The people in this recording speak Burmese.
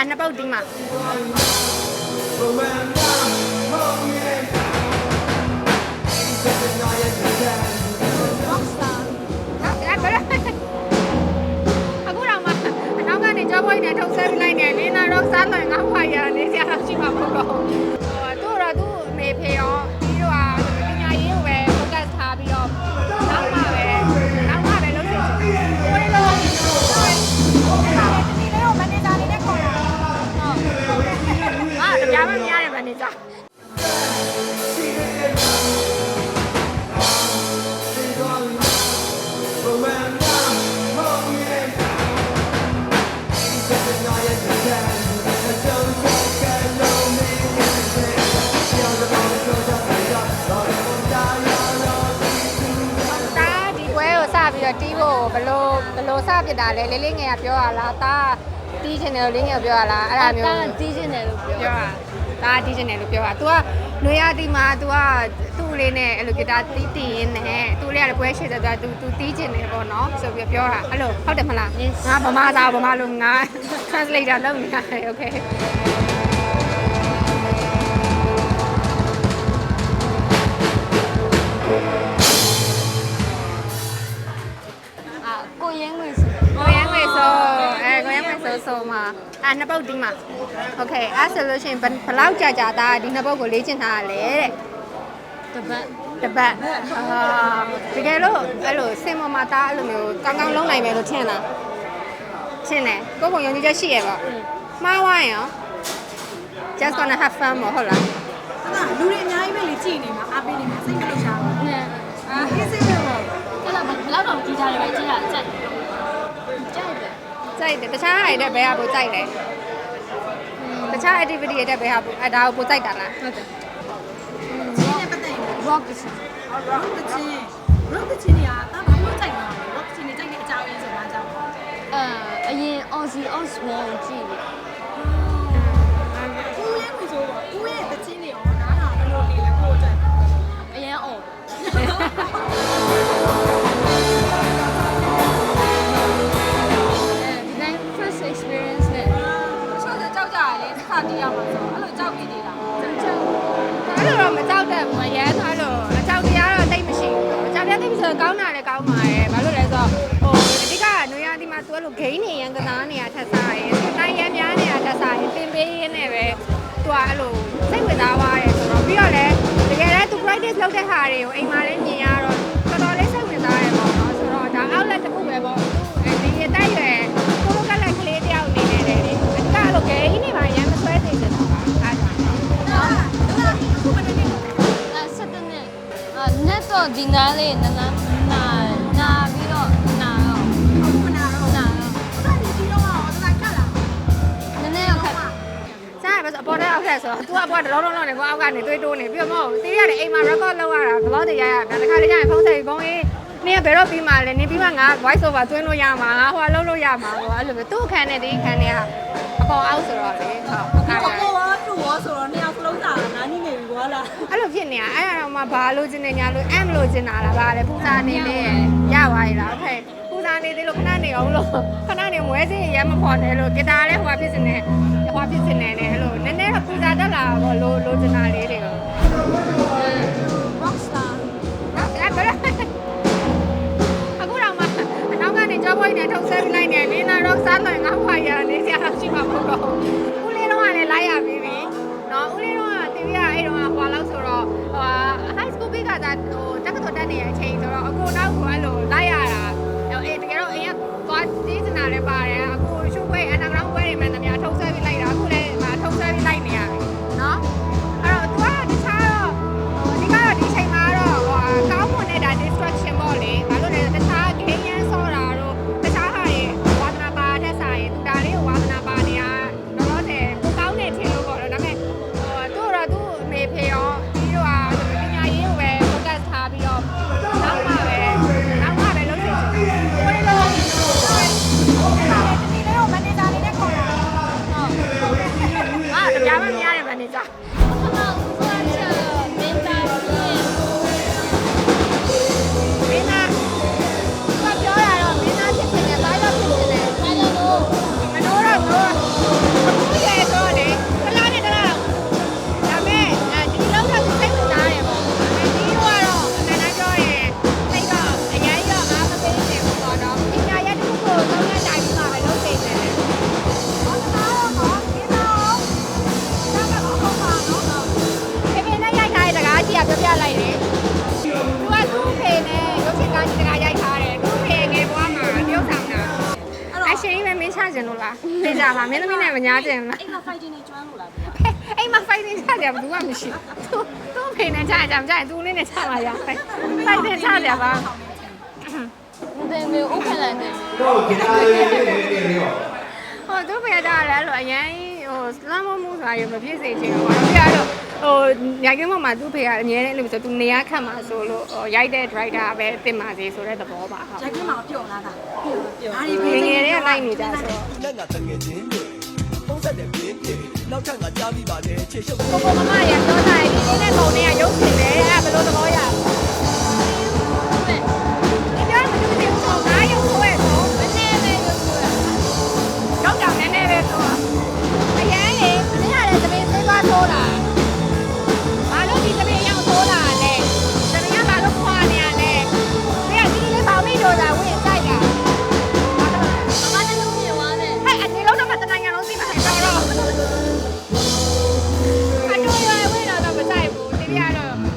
အဲနှစ်ပုတ်ဒီမှာဟုတ်ကဲ့ဘယ်လိုအခုတော့မှအနောက်ကနေကြောပွိုင်းနဲ့ထုတ်ဆဲပြလိုက်နေလင်းနာတော့စားလိုက်ငါ့ န်နေဂျာတာဒီပွဲကိုစပြီးတော့တီးဖို့ဘလို့ဘလို့စပြစ်တာလဲလေးလေးငယ်ကပြောရလားတာတီးချင်တယ်လို့လေးငယ်ပြောရလားအဲ့ဒါမျိုးတာတီးချင်တယ်လို့ပြောပြောတာ တာတီးချင်တယ်လို့ပြောတာ तू ကနွေရတီမှာ तू ကသူ့လေးနဲ့အဲ့လိုဂီတာတီးတီးရင်းနဲ့သူ့လေးကလည်းပွဲရှိတယ်ဆိုတော့ तू तू တီးချင်တယ်ပေါ့နော်ဆိုပြီးပြောတာအဲ့လိုဟုတ်တယ်မလားငါဗမာသားဗမာလိုငါ translator လုပ်နေရတယ် okay အဲနှစ်ပုတ်ဒီမှာโอเคအဲဆိုလို့ရှိရင်ဘယ်ဘယ်လောက်ကြာကြာသားဒီနှစ်ပုတ်ကိုလေ့ကျင့်ထားရလဲတဲ့ တပတ် တပတ်အာတကယ်လို့အဲ့လိုစင်မမှာသားအဲ့လိုမျိုးကောင်းကောင်းလုံးနိုင်မယ်လို့ထင်လားထင်တယ်ကိုယ်ပုံယုံကြည်ချက်ရှိရဲ့ပေါ့မှားဝိုင်းရော just gonna have fun မဟုတ်လား အဲ့ဒါလူတွေအများကြီးပဲလေကြည်နေမှာအားပေးနေမှာစိတ်မလို့ရှာဘူး နဲ့ အာအေးစိတ်ပဲပေါ့ အဲ့တော့ဘယ်လောက်တော့ကြီးထားတယ်ပဲကြီးတာကြက်ကြက်တယ် ကြိုက်တယ်တခြားဟာတွေတဲ့ဘယ်ဟာပိုကြိုက်လဲတခြား activity တွေတဲ့ဘယ်ဟာပိုအဲ့ဒါကိုပိုကြိုက်တာလားဟုတ်တယ်ချင်းနဲ့ပတ်သက်ရင် rock ကစ rock တချင်း rock တချင်းတွေကအာဘာလို့ကြိုက်တာလဲ rock တချင်းတွေကြိုက်တဲ့အကြောင်းရင်းဆိုတော့အကြောင်းအာအရင် Aussie Oswald ကြည့်တယ်ဦးရဲ့ကိုဆိုတော့ဦးရဲ့တချင်းတွေရောနားထောင်ဘယ်လိုနေလဲကိုအတွက်အရင်အော် ကြောက်တရားတိတ်မရှိတော့ကောင်းတာလည်းကောင်းပါရဲ့ဘာလို့လဲဆိုတော့ဟိုအဓိကနွေရာသီမှာသူအဲ့လိုဂိမ်းနေရန်ကစားနေရထက်စားရင်သူနိုင်ရန်များနေရထက်စားရင်တင်ပေးရင်းနဲ့ပဲသူကအဲ့လိုစိတ်ဝင်စားသွားတယ်ဆိုတော့ပြီးတော့လည်းတကယ်လည်းသူ practice လုပ်တဲ့ဟာတွေကိုအိမ်မှာလည်းမြင်ရတော့တော်တော်လေးစိတ်ဝင်စားတယ်ပေါ့နော်ဆိုတော့ဒါ outlet တစ်ခုပဲပေါ့အဲဒီရတိုက်ရွယ်ကိုလိုကလက်ကလေးတယောက်အနေနဲ့လည်းအဓိကအဲ့လိုဂိမ်းနေပါရန် တော့ဒီနားလေးနာနာနာနာပြီးတော့နာတော့အခုမနာတော့နာတော့အဲ့ဒါဒီတော့တော့တော်တော်ခက်လာနည်းနည်းတော့ခက်စားရပဲဆိုအပေါ်ထဲအောက်ထဲဆိုတော့ तू ကအပေါ်ကတော့လုံးလုံးနေကိုအောက်ကနေတွေးတိုးနေပြီးတော့မဟုတ်သေးရတယ်အိမ်မှာ record လုပ်ရတာ vlog တွေရရတာတခါတည်းကျရင်ဖုန်းဆက်ပြီးဖုန်းအေးနင်ကဘယ်တော့ပြီးမှလဲနင်ပြီးမှငါ voice over သွင်းလို့ရမှာငါဟိုကလုပ်လို့ရမှာဟိုအဲ့လိုပဲသူ့အခန်းနဲ့ဒီအခန်းနဲ့ကအပေါ်အောက်ဆိုတော့လေဟုတ် ဖြစ်နေတာအဲ့ဒါတော့မှဘာလို့ကျင်နေညာလို့အမ်လို့ကျင်တာလားဗါလဲပူဇာနေလေရပါရဲ့လားဟုတ်ပူဇာနေသေးလို့ခဏနေအောင်လို့ခဏနေမွဲစင်းရမ်းမဖော်နဲ့လို့ဂီတာလည်းဟိုဖြစ်စနေဟိုဖြစ်စနေနဲ့အဲ့လိုနည်းနည်းတော့ပူဇာတက်လာတော့လို့လိုချင်တာလေးတွေရော rock star နော်အဲ့ဘယ်လိုအခုတော့မှအနောက်ကနေကြောပွိုင်းနဲ့ထုတ်ဆဲပြလိုက်နေလင်းနာတော့စားလိုက်ငါ့ဖွာရနေစရာရှိမှာမဟုတ်တော့ င်လို့လားသိကြလားမင်းသမီးနဲ့မညာကျင်လားအိမ်မှာ fighting နေကျွမ်းလို့လားအိမ်မှာ fighting ချကြဘူးကမရှိသူသူဖေနဲ့ချကြမကြရင်သူလေးနဲ့ချလာရ fighting ချကြပါမသိဘူးဥက္ကဋ္ဌနဲ့တော့ခင်ဗျားလေးလေးလေးလေးရောဟိုသူဖေကြတယ်အဲ့လိုအရင်ဟိုလမ်းမမှုဆိုတာရမဖြစ်စေချင်ဘူးဘာလို့ပြတော့ဟိုရိုက်ကင်းပေါ်မှာသူ့ဖေကအမြဲတမ်းလို့ဆိုသူနေရခတ်မှာဆိုလို့ရိုက်တဲ့ driver ပဲတင်ပါစေဆိုတဲ့သဘောပါဟုတ်ရိုက်ကင်းမှာပျော့လာတာပျော့ပျော့ဒါငယ် နဲ့လိုက်နေကြဆိုတော့ဒီနဲ့ငါတကယ်ချင်းတွေပုံစံတဲ့ပြင်းပြင်းနောက်ထပ်ငါကြားမိပါတယ်ခြေရှုပ်ကိုကိုမမတွေကပြောတာဒီနေ့နဲ့ပုံနဲ့ကရုပ်ရှင်ပဲအဲ့ဒါဘယ်လိုသဘောရလဲ Iya.